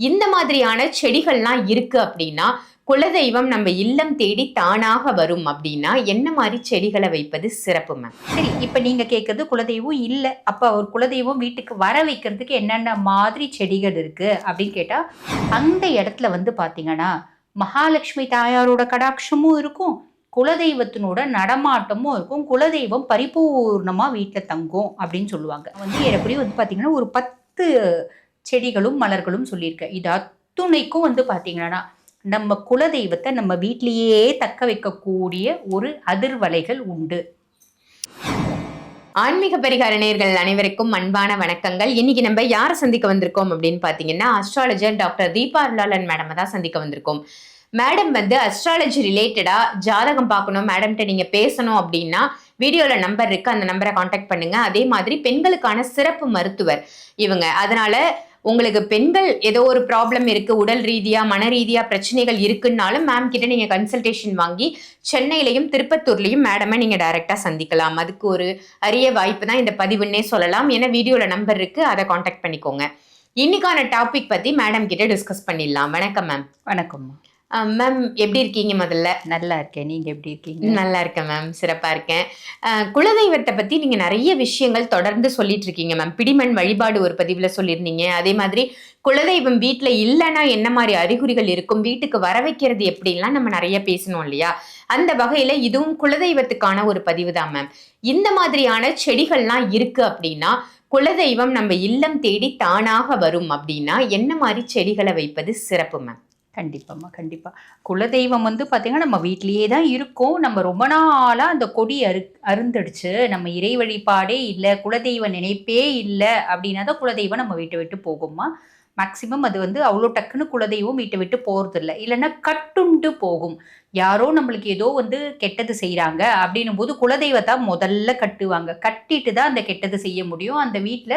இந்த மாதிரியான செடிகள்லாம் இருக்கு அப்படின்னா குலதெய்வம் நம்ம இல்லம் தேடி தானாக வரும் அப்படின்னா என்ன மாதிரி செடிகளை வைப்பது சிறப்பு மேம் சரி இப்போ நீங்கள் கேட்குறது குலதெய்வம் இல்லை. அப்போ ஒரு குலதெய்வம் வீட்டுக்கு வர வைக்கிறதுக்கு என்னென்ன மாதிரி செடிகள் இருக்குது அப்படின்னு கேட்டால் அந்த இடத்துல வந்து பார்த்தீங்கன்னா மகாலட்சுமி தாயாரோட கடாட்சமும் இருக்கும் குலதெய்வத்தினோட நடமாட்டமும் இருக்கும் குலதெய்வம் பரிபூர்ணமாக வீட்டில் தங்கும் அப்படின்னு சொல்லுவாங்க. வந்து எப்படி வந்து பார்த்தீங்கன்னா ஒரு பத்து செடிகளும் மலர்களும் சொல்லியிருக்கேன் இது அத்துணைக்கும் வந்து பார்த்தீங்கன்னா நம்ம குலதெய்வத்தை நம்ம வீட்டிலேயே தக்க வைக்கக்கூடிய ஒரு அதிர்வலைகள் உண்டு. ஆன்மீக பரிகார அனைவருக்கும் அன்பான வணக்கங்கள். இன்னைக்கு நம்ம யாரை சந்திக்க வந்திருக்கோம் அப்படின்னு பார்த்தீங்கன்னா astrologer doctor Deepa Arulalan madam தான் சந்திக்க வந்திருக்கோம். மேடம் வந்து அஸ்ட்ராலஜி ரிலேட்டடா ஜாதகம் பார்க்கணும். மேடம்கிட்ட நீங்க பேசணும் அப்படின்னா வீடியோல நம்பர் இருக்கு. அந்த நம்பரை காண்டாக்ட் பண்ணுங்க. அதே மாதிரி பெண்களுக்கான சிறப்பு மருத்துவர் இவங்க. அதனால உங்களுக்கு பெண்கள் ஏதோ ஒரு ப்ராப்ளம் இருக்கு உடல் ரீதியா மன ரீதியா பிரச்சனைகள் இருக்குன்னாலும் மேம் கிட்ட நீங்க கன்சல்டேஷன் வாங்கி சென்னையிலையும் திருப்பத்தூர்லையும் மேடமை நீங்க டைரக்டா சந்திக்கலாம். அதுக்கு ஒரு அரிய வாய்ப்பு தான் இந்த பதிவுன்னே சொல்லலாம். ஏன்னா வீடியோல நம்பர் இருக்கு அதை காண்டாக்ட் பண்ணிக்கோங்க. இன்னைக்கான டாபிக் பத்தி மேடம் கிட்ட டிஸ்கஸ் பண்ணிடலாம். வணக்கம் மேம் வணக்கம்மா மேம் எப்படி இருக்கீங்க முதல்ல? நல்லா இருக்கேன். நீங்க எப்படி இருக்கீங்க? நல்லா இருக்கேன் மேம் சிறப்பா இருக்கேன். குலதெய்வத்தை பத்தி நீங்க நிறைய விஷயங்கள் தொடர்ந்து சொல்லிட்டு இருக்கீங்க மேம் பிடிமண் வழிபாடு ஒரு பதிவுல சொல்லியிருந்தீங்க. அதே மாதிரி குலதெய்வம் வீட்ல இல்லைன்னா என்ன மாதிரி அறிகுறிகள் இருக்கும்? வீட்டுக்கு வர வைக்கிறது எப்படிலாம் நம்ம நிறைய பேசணும் இல்லையா? அந்த வகையில இதுவும் குலதெய்வத்துக்கான ஒரு பதிவு தான் மேம் இந்த மாதிரியான செடிகள்லாம் இருக்கு அப்படின்னா குலதெய்வம் நம்ம இல்லம் தேடி தானாக வரும் அப்படின்னா என்ன மாதிரி செடிகளை வைப்பது சிறப்பு மேம் கண்டிப்பாம்மா கண்டிப்பாக குலதெய்வம் வந்து பார்த்திங்கன்னா நம்ம வீட்லேயே தான் இருக்கோம். நம்ம ரொம்ப நாளாக அந்த கொடி அரு அருந்துடுச்சு. நம்ம இறை வழிபாடே இல்லை குலதெய்வ நினைப்பே இல்லை அப்படின்னா தான் குலதெய்வம் நம்ம வீட்டை விட்டு போகும்மா. மேக்சிமம் அது வந்து அவ்வளோ டக்குன்னு குலதெய்வம் வீட்டை விட்டு போகிறதில்ல இல்லைன்னா கட்டுண்டு போகும். யாரோ நம்மளுக்கு ஏதோ வந்து கெட்டது செய்கிறாங்க அப்படின்னும் போது குலதெய்வத்தை முதல்ல கட்டுவாங்க. கட்டிட்டு தான் அந்த கெட்டது செய்ய முடியும். அந்த வீட்டில்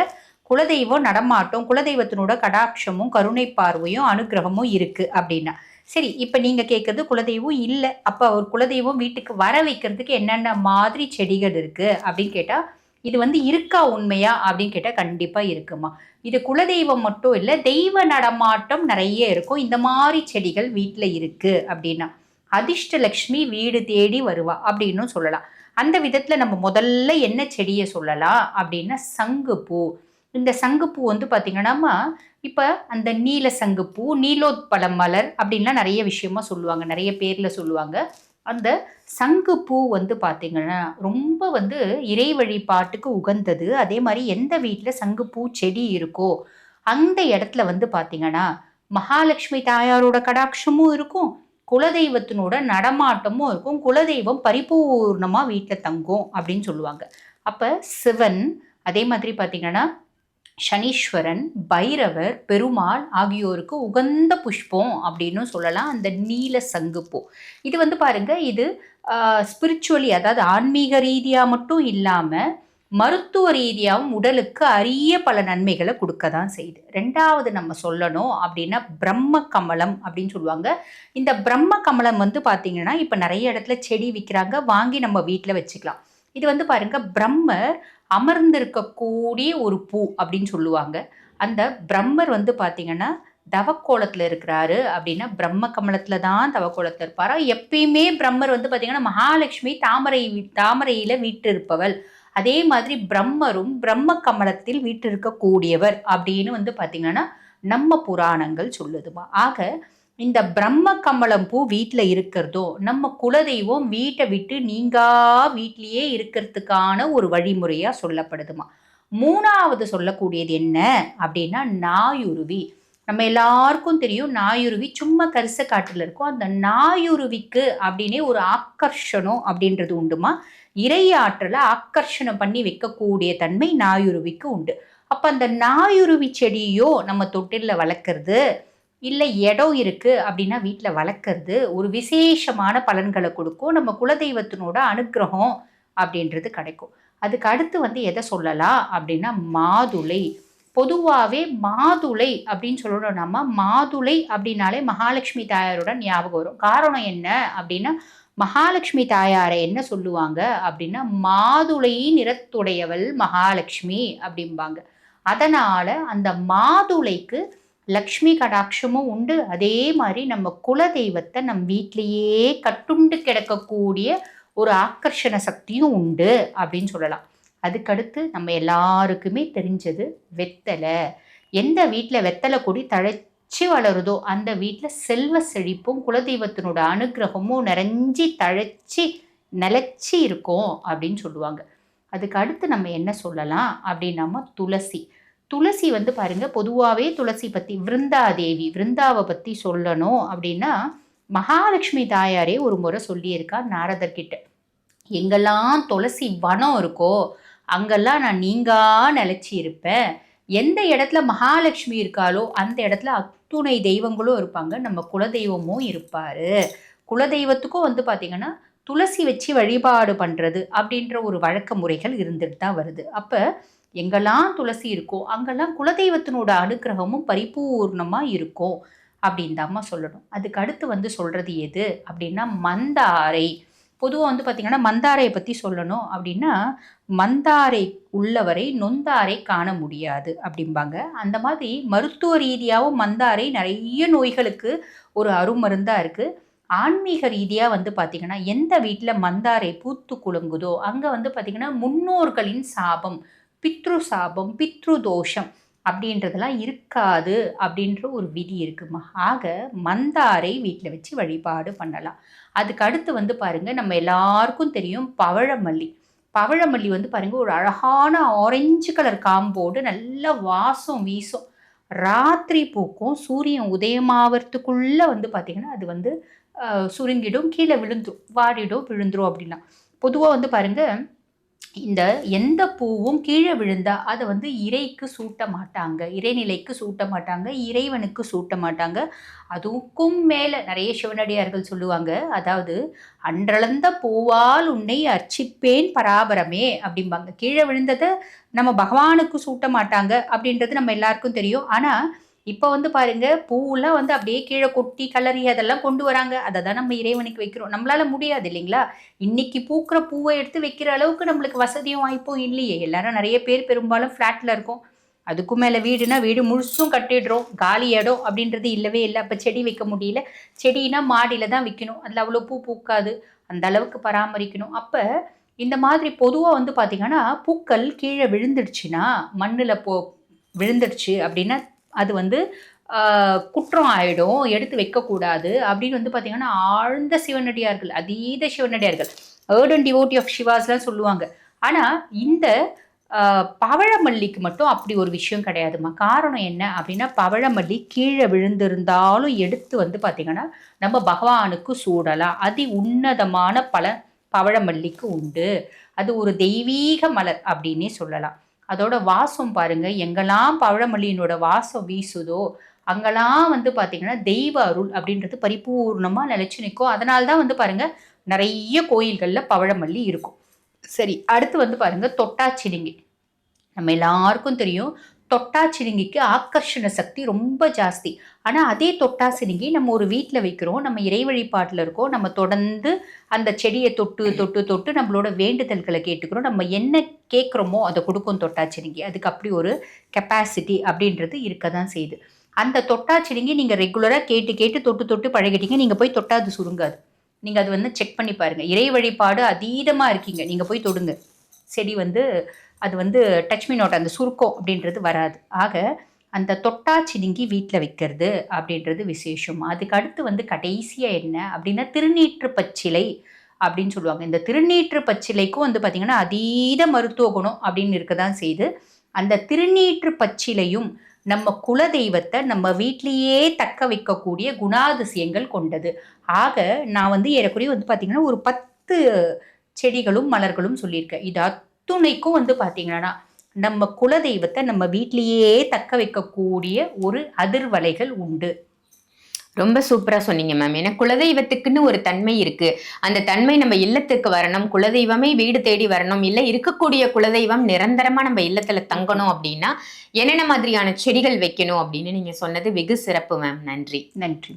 குலதெய்வம் நடமாட்டம் குலதெய்வத்தினோட கடாட்சமும் கருணை பார்வையும் அனுகிரகமும் இருக்கு அப்படின்னா. சரி இப்போ நீங்க கேட்கறது குலதெய்வம் இல்லை. அப்போ அவர் குலதெய்வம் வீட்டுக்கு வர வைக்கிறதுக்கு என்னென்ன மாதிரி செடிகள் இருக்கு அப்படின்னு கேட்டா இது வந்து இருக்கா உண்மையா அப்படின்னு கேட்டால் கண்டிப்பாக இருக்குமா. இது குலதெய்வம் மட்டும் இல்லை தெய்வ நடமாட்டம் நிறைய இருக்கும். இந்த மாதிரி செடிகள் வீட்டில் இருக்குது அப்படின்னா அதிர்ஷ்டலக்ஷ்மி வீடு தேடி வருவா அப்படின்னும் சொல்லலாம். அந்த விதத்தில் நம்ம முதல்ல என்ன செடியை சொல்லலாம் அப்படின்னா சங்குப்பூ இந்த சங்குப்பூ வந்து பார்த்தீங்கன்னா இப்போ அந்த நீல சங்குப்பூ நீலோத்பல மலர் அப்படின்லாம் நிறைய விஷயமா சொல்லுவாங்க. நிறைய பேரில் சொல்லுவாங்க. அந்த சங்குப்பூ வந்து பார்த்தீங்கன்னா ரொம்ப வந்து இறை வழிபாட்டுக்கு உகந்தது. அதே மாதிரி எந்த வீட்டில் சங்குப்பூ செடி இருக்கோ அந்த இடத்துல வந்து பார்த்தீங்கன்னா மகாலட்சுமி தாயாரோட கடாட்சமும் இருக்கும். குலதெய்வத்தினோட நடமாட்டமும் இருக்கும். குலதெய்வம் பரிபூர்ணமாக வீட்டில் தங்கும் அப்படின்னு சொல்லுவாங்க. அப்போ சிவன் அதே மாதிரி பார்த்தீங்கன்னா சனீஸ்வரன் பைரவர் பெருமாள் ஆகியோருக்கு உகந்த புஷ்பம் அப்படின்னு சொல்லலாம். அந்த நீல சங்குப்பூ இது வந்து பாருங்க இது ஸ்பிரிச்சுவலி அதாவது ஆன்மீக ரீதியாக மட்டும் இல்லாமல் மருத்துவ ரீதியாகவும் உடலுக்கு அரிய பல நன்மைகளை கொடுக்க தான் செய்யுது. ரெண்டாவது நம்ம சொல்லணும் அப்படின்னா பிரம்ம கமலம் அப்படின்னு சொல்லுவாங்க. இந்த பிரம்ம கமலம் வந்து பார்த்தீங்கன்னா இப்போ நிறைய இடத்துல செடி விற்கிறாங்க வாங்கி நம்ம வீட்டில் வச்சுக்கலாம். இது வந்து பாருங்க பிரம்மர் அமர்ந்திருக்கக்கூடிய ஒரு பூ அப்படின்னு சொல்லுவாங்க. அந்த பிரம்மர் வந்து பார்த்தீங்கன்னா தவக்கோலத்தில் இருக்கிறாரு அப்படின்னா பிரம்ம கமலத்தில் தான் தவக்கோலத்தில் இருப்பாரா? எப்பயுமே பிரம்மர் வந்து பார்த்தீங்கன்னா மகாலட்சுமி தாமரை தாமரையில் வீட்டிருப்பவள் அதே மாதிரி பிரம்மரும் பிரம்ம கமலத்தில் வீட்டிருக்கக்கூடியவர் அப்படின்னு வந்து பார்த்தீங்கன்னா நம்ம புராணங்கள் சொல்லுதுமா. ஆக இந்த பிரம்ம கமலம் பூ வீட்டில் இருக்கிறதோ நம்ம குலதெய்வம் வீட்டை விட்டு நீங்கா வீட்லேயே இருக்கிறதுக்கான ஒரு வழிமுறையாக சொல்லப்படுதுமா. மூணாவது சொல்லக்கூடியது என்ன அப்படின்னா நாயுருவி. நம்ம எல்லாருக்கும் தெரியும் நாயுருவி சும்மா கரிச காட்டில் இருக்கும். அந்த நாயுருவிக்கு அப்படின்னே ஒரு ஆக்கர்ஷணம் அப்படின்றது உண்டுமா? இறையாற்றலை ஆக்கர்ஷணம் பண்ணி வைக்கக்கூடிய தன்மை நாயுருவிக்கு உண்டு. அப்போ அந்த நாயுருவி செடியோ நம்ம தொட்டிலில் வளர்க்குறது இல்லை இடம் இருக்குது அப்படின்னா வீட்டில் வளர்க்குறது ஒரு விசேஷமான பலன்களை கொடுக்கும். நம்ம குலதெய்வத்தினோட அனுக்கிரகம் அப்படின்றது கிடைக்கும். அதுக்கு அடுத்து வந்து எதை சொல்லலாம் அப்படின்னா மாதுளை. பொதுவாகவே மாதுளை அப்படின்னு சொல்லணும் நம்ம. மாதுளை அப்படின்னாலே மகாலட்சுமி தாயாரோட ஞாபகம் வரும். காரணம் என்ன அப்படின்னா மகாலட்சுமி தாயாரை என்ன சொல்லுவாங்க அப்படின்னா மாதுளை நிறத்துடையவள் மகாலட்சுமி அப்படிம்பாங்க. அதனால் அந்த மாதுளைக்கு லக்ஷ்மி கடாட்சமும் உண்டு. அதே மாதிரி நம்ம குலதெய்வத்தை நம் வீட்டிலேயே கட்டுண்டு கிடக்கக்கூடிய ஒரு ஆக்கர்ஷண சக்தியும் உண்டு அப்படின்னு சொல்லலாம். அதுக்கடுத்து நம்ம எல்லாருக்குமே தெரிஞ்சது வெத்தலை. எந்த வீட்டில் வெத்தலை கொடி தழைச்சி வளருதோ அந்த வீட்டில் செல்வ செழிப்பும் குலதெய்வத்தினோட அனுகிரகமும் நிறைஞ்சி தழைச்சி நிலச்சி இருக்கும் அப்படின்னு சொல்லுவாங்க. அதுக்கு அடுத்து நம்ம என்ன சொல்லலாம்? அப்படின்னாம துளசி. துளசி வந்து பாருங்க பொதுவாகவே துளசி பற்றி விருந்தாதேவி விருந்தாவை பற்றி சொல்லணும் அப்படின்னா மகாலட்சுமி தாயாரே ஒரு முறை சொல்லியிருக்கா நாரதர்கிட்ட. எங்கெல்லாம் துளசி வனம் இருக்கோ அங்கெல்லாம் நான் நீங்கா நிலச்சி இருப்பேன் எந்த இடத்துல மகாலட்சுமி இருக்காளோ அந்த இடத்துல அத்துணை தெய்வங்களும் இருப்பாங்க. நம்ம குலதெய்வமும் இருப்பார். குலதெய்வத்துக்கும் வந்து பார்த்திங்கன்னா துளசி வச்சு வழிபாடு பண்ணுறது அப்படின்ற ஒரு வழக்க முறைகள் இருந்துட்டு தான் வருது. அப்போ எங்கெல்லாம் துளசி இருக்கோ அங்கெல்லாம் குலதெய்வத்தினோட அனுக்கிரகமும் பரிபூர்ணமாக இருக்கும் அப்படின்னு தாம்மா சொல்லணும். அதுக்கு அடுத்து வந்து சொல்கிறது எது? அப்படின்னா மந்தாரை. பொதுவாக வந்து பார்த்திங்கன்னா மந்தாரையை பற்றி சொல்லணும். அப்படின்னா மந்தாரை உள்ளவரை நொந்தாரை காண முடியாது அப்படிம்பாங்க. அந்த மாதிரி மருத்துவ ரீதியாகவும் மந்தாரை நிறைய நோய்களுக்கு ஒரு அருமருந்தாக இருக்குது ஆன்மீக ரீதியாக வந்து பார்த்திங்கன்னா எந்த வீட்டில் மந்தாரை பூத்து குலுங்குதோ அங்கே வந்து பார்த்திங்கன்னா முன்னோர்களின் சாபம் பித்ரு சாபம் பித்ரு தோஷம் அப்படின்றதெல்லாம் இருக்காது அப்படின்ற ஒரு விதி இருக்குமா? ஆக மந்தாரை வீட்டில் வச்சு வழிபாடு பண்ணலாம். அதுக்கு அடுத்து வந்து பாருங்கள் நம்ம எல்லாருக்கும் தெரியும் பவழமல்லி. பவழமல்லி வந்து பாருங்கள் ஒரு அழகான ஆரஞ்சு கலர் காம்போடு நல்ல வாசம் வீசும். ராத்திரி பூக்கும் சூரியன் உதயமாகறதுக்குள்ளே வந்து பார்த்திங்கன்னா அது வந்து சுருங்கிடும் கீழே விழுந்துடும் வாடிடும் விழுந்துடும் அப்படின்னா பொதுவாக வந்து பாருங்கள் இந்த எந்த பூவும் கீழே விழுந்தா அதை வந்து இறைக்கு சூட்ட மாட்டாங்க. இறைநிலைக்கு சூட்ட மாட்டாங்க. இறைவனுக்கு சூட்ட மாட்டாங்க. அதுக்கும் மேலே நிறைய சிவனடியார்கள் சொல்லுவாங்க. அதாவது அன்றளந்த பூவால் உன்னை அர்ச்சிப்பேன் பராபரமே அப்படிம்பாங்க. கீழே விழுந்ததை நம்ம பகவானுக்கு சூட்ட மாட்டாங்க அப்படின்றது நம்ம எல்லாருக்கும் தெரியும். ஆனால் இப்போ வந்து பாருங்க பூவெல்லாம் வந்து அப்படியே கீழே கொட்டி கலரி அதெல்லாம் கொண்டு வராங்க. அதை தான் நம்ம இறைவனுக்கு வைக்கிறோம். நம்மளால முடியாது இல்லைங்களா? இன்னைக்கு பூக்கிற பூவை எடுத்து வைக்கிற அளவுக்கு நம்மளுக்கு வசதியும் வாய்ப்பும் இல்லையே. எல்லாரும் நிறைய பேர் பெரும்பாலும் ஃப்ளாட்டில் இருக்கும். அதுக்கும் மேலே வீடுனா வீடு முழுசும் கட்டிடுறோம். காலி இடம் அப்படின்றது இல்லவே இல்லை. அப்போ செடி வைக்க முடியல. செடினா மாடியில் தான் வைக்கணும். அதில் அவ்வளோ பூ பூக்காது. அந்த அளவுக்கு பராமரிக்கணும். அப்போ இந்த மாதிரி பொதுவாக வந்து பார்த்திங்கன்னா பூக்கள் கீழே விழுந்துடுச்சுன்னா மண்ணில் போ விழுந்துடுச்சு அப்படின்னா அது வந்து குற்றம் ஆகிடும் எடுத்து வைக்கக்கூடாது அப்படின்னு வந்து பார்த்திங்கன்னா ஆழ்ந்த சிவனடியார்கள் அதீத சிவனடியார்கள் ஏர்ட் அண்ட் டிவோட்டி ஆஃப் சிவாஸ்லாம் சொல்லுவாங்க. ஆனால் இந்த பவழமல்லிக்கு மட்டும் அப்படி ஒரு விஷயம் கிடையாதுமா காரணம் என்ன அப்படின்னா பவழமல்லி கீழே விழுந்திருந்தாலும் எடுத்து வந்து பார்த்திங்கன்னா நம்ம பகவானுக்கு சூடலாம். அதி உன்னதமான பல பவழமல்லிக்கு உண்டு. அது ஒரு தெய்வீக மலர் அப்படின்னே சொல்லலாம். அதோட வாசம் பாருங்க. எங்கெல்லாம் பவழமல்லியினோட வாசம் வீசுதோ அங்கெல்லாம் வந்து பார்த்தீங்கன்னா தெய்வ அருள் அப்படின்றது பரிபூர்ணமாக நிலைச்சு நிற்கும் அதனால தான் வந்து பாருங்க நிறைய கோயில்களில் பவழமல்லி இருக்கும். சரி அடுத்து வந்து பாருங்க தொட்டாச்சிலிங்கி. நம்ம எல்லாருக்கும் தெரியும் தொட்டாச்சினிங்கிக்கு ஆக்கர்ஷண சக்தி ரொம்ப ஜாஸ்தி. ஆனால் அதே தொட்டாசினிங்கி நம்ம ஒரு வீட்டில் வைக்கிறோம் நம்ம இறை வழிபாட்டில் இருக்கோம் நம்ம தொடர்ந்து அந்த செடியை தொட்டு தொட்டு தொட்டு நம்மளோட வேண்டுதல்களை கேட்டுக்கிறோம் நம்ம என்ன கேட்குறோமோ அதை கொடுக்கும் தொட்டாச்சினிங்கி அதுக்கு அப்படி ஒரு கெப்பாசிட்டி அப்படின்றது இருக்க தான் செய்யுது. அந்த தொட்டாச்சினிங்கி நீங்கள் ரெகுலராக கேட்டு கேட்டு தொட்டு தொட்டு பழகிட்டீங்க நீங்கள் போய் தொட்டாது சுருங்காது. நீங்கள் அது வந்து செக் பண்ணி பாருங்கள் இறை வழிபாடு அதீதமாக இருக்கீங்க. நீங்கள் போய் தொடுங்க. செடி வந்து அது வந்து டச் மீ நோட் அந்த சுருக்கம் அப்படின்றது வராது. ஆக அந்த தொட்டா சினுங்கி வீட்டில் வைக்கிறது அப்படின்றது விசேஷம். அதுக்கு அடுத்து வந்து கடைசியாக என்ன அப்படின்னா திருநீற்று பச்சிலை அப்படின்னு சொல்லுவாங்க. இந்த திருநீற்று பச்சிலைக்கும் வந்து பார்த்திங்கன்னா அதீத மருத்துவ குணம் அப்படின்னு இருக்க தான் செய்து அந்த திருநீற்று பச்சிலையும் நம்ம குலதெய்வத்தை நம்ம வீட்டிலேயே தக்க வைக்கக்கூடிய குணாதிசயங்கள் கொண்டது. ஆக நான் வந்து ஏறக்குறைய வந்து பார்த்திங்கன்னா ஒரு பத்து செடிகளும் மலர்களும் சொல்லியிருக்கேன் இது அத்துணைக்கும் வந்து பார்த்தீங்கன்னா நம்ம குலதெய்வத்தை நம்ம வீட்டிலேயே தக்க வைக்கக்கூடிய ஒரு அதிர்வலைகள் உண்டு. ரொம்ப சூப்பரா சொன்னீங்க மேம் ஏன்னா குலதெய்வத்துக்குன்னு ஒரு தன்மை இருக்கு. அந்த தன்மை நம்ம இல்லத்துக்கு வரணும் குலதெய்வமே வீடு தேடி வரணும் இல்ல இருக்கக்கூடிய குலதெய்வம் நிரந்தரமா நம்ம இல்லத்துல தங்கணும் அப்படின்னா என்னென்ன மாதிரியான செடிகள் வைக்கணும் அப்படின்னு நீங்க சொன்னது வெகு சிறப்பு மேம் நன்றி. நன்றி.